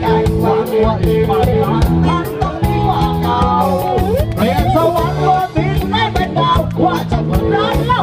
ใจหวังวาอีนนั้นต้องดีกว่าเก่าเปลี่ยนสวรรค์ว่าทิ้ไม่เป็นดาวควาาจะเหมือนร้านเล่า